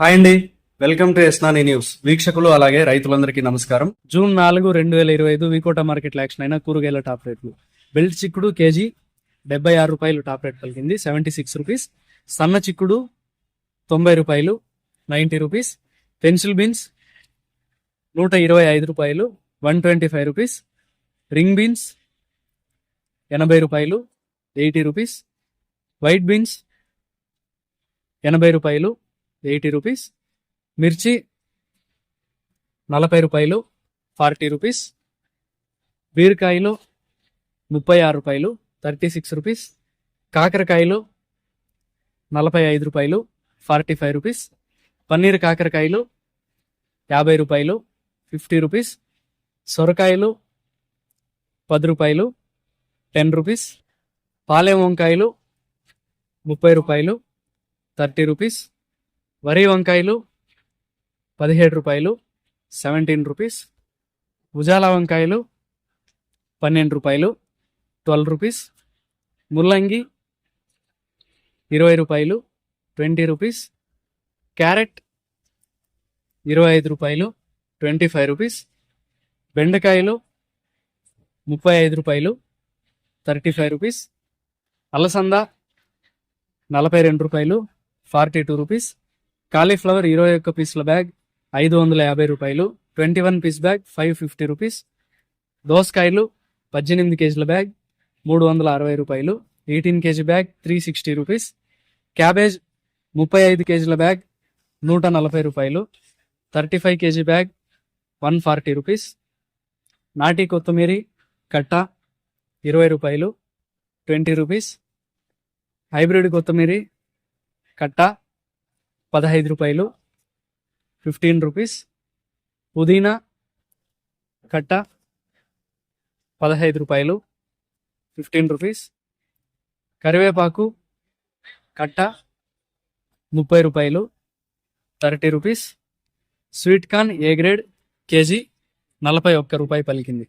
Hi అండి. Welcome to ఎస్నాని news. వీక్షకులు అలాగే రైతులందరికీ నమస్కారం. జూన్ నాలుగు రెండు వేల ఇరవై ఐదు వికోట మార్కెట్ యాక్షన్ అయిన కూరగాయల టాప్ రేట్లు. బెల్ట్ చిక్కుడు కేజీ డెబ్బై ఆరు రూపాయలు టాప్ రేట్ పలికింది సెవెంటీ సిక్స్ రూపీస్. సన్న చిక్కుడు తొంభై రూపాయలు నైంటీ రూపీస్. పెన్సిల్ బీన్స్ నూట ఇరవై ఐదు రూపాయలు one twenty five rupees. Ring beans ఎనభై రూపాయలు ఎయిటీ రూపీస్. వైట్ బీన్స్ ఎనభై రూపాయలు ఎయిటీ రూపీస్. మిర్చి నలభై రూపాయలు ఫార్టీ రూపీస్. బీరకాయలు ముప్పై ఆరు రూపాయలు థర్టీ సిక్స్ రూపీస్. కాకరకాయలు నలభై ఐదు రూపాయలు ఫార్టీ ఫైవ్ రూపీస్. పన్నీర్ కాకరకాయలు యాభై రూపాయలు ఫిఫ్టీ రూపీస్. సొరకాయలు పది రూపాయలు టెన్ రూపీస్. పాలెం వంకాయలు ముప్పై రూపాయలు థర్టీ రూపీస్. వరి వంకాయలు పదిహేడు రూపాయలు సెవెంటీన్ రూపీస్. ఉజాల వంకాయలు పన్నెండు రూపాయలు ట్వెల్వ్ రూపీస్. ముల్లంగి ఇరవై రూపాయలు ట్వంటీ రూపీస్. క్యారెట్ ఇరవై ఐదు రూపాయలు ట్వంటీ ఫైవ్ రూపీస్. బెండకాయలు ముప్పై ఐదు రూపాయలు థర్టీ ఫైవ్ రూపీస్. అలసంద నలభై రెండు రూపాయలు ఫార్టీ టూ రూపీస్. కాలీఫ్లవర్ ఇరవై ఒక్క పీసుల బ్యాగ్ ఐదు వందల యాభై రూపాయలు. Twenty one piece bag five fifty rupees. దోసకాయలు పద్దెనిమిది కేజీల బ్యాగ్ మూడు వందల అరవై రూపాయలు. Eighteen KG bag three sixty rupees. Cabbage ముప్పై ఐదు కేజీల బ్యాగ్ నూట నలభై రూపాయలు. Thirty five KG bag one forty rupees. నాటి కొత్తిమీరి కట్ట ఇరవై రూపాయలు ట్వంటీ రూపీస్. హైబ్రిడ్ కొత్తిమీరి కట్ట పదహైదు రూపాయలు. Fifteen rupees. పుదీనా కట్ట పదహైదు రూపాయలు. Fifteen rupees. కరివేపాకు కట్ట ముప్పై రూపాయలు. Thirty rupees. Sweet corn A grade KG నలభై ఒక్క రూపాయి పలికింది.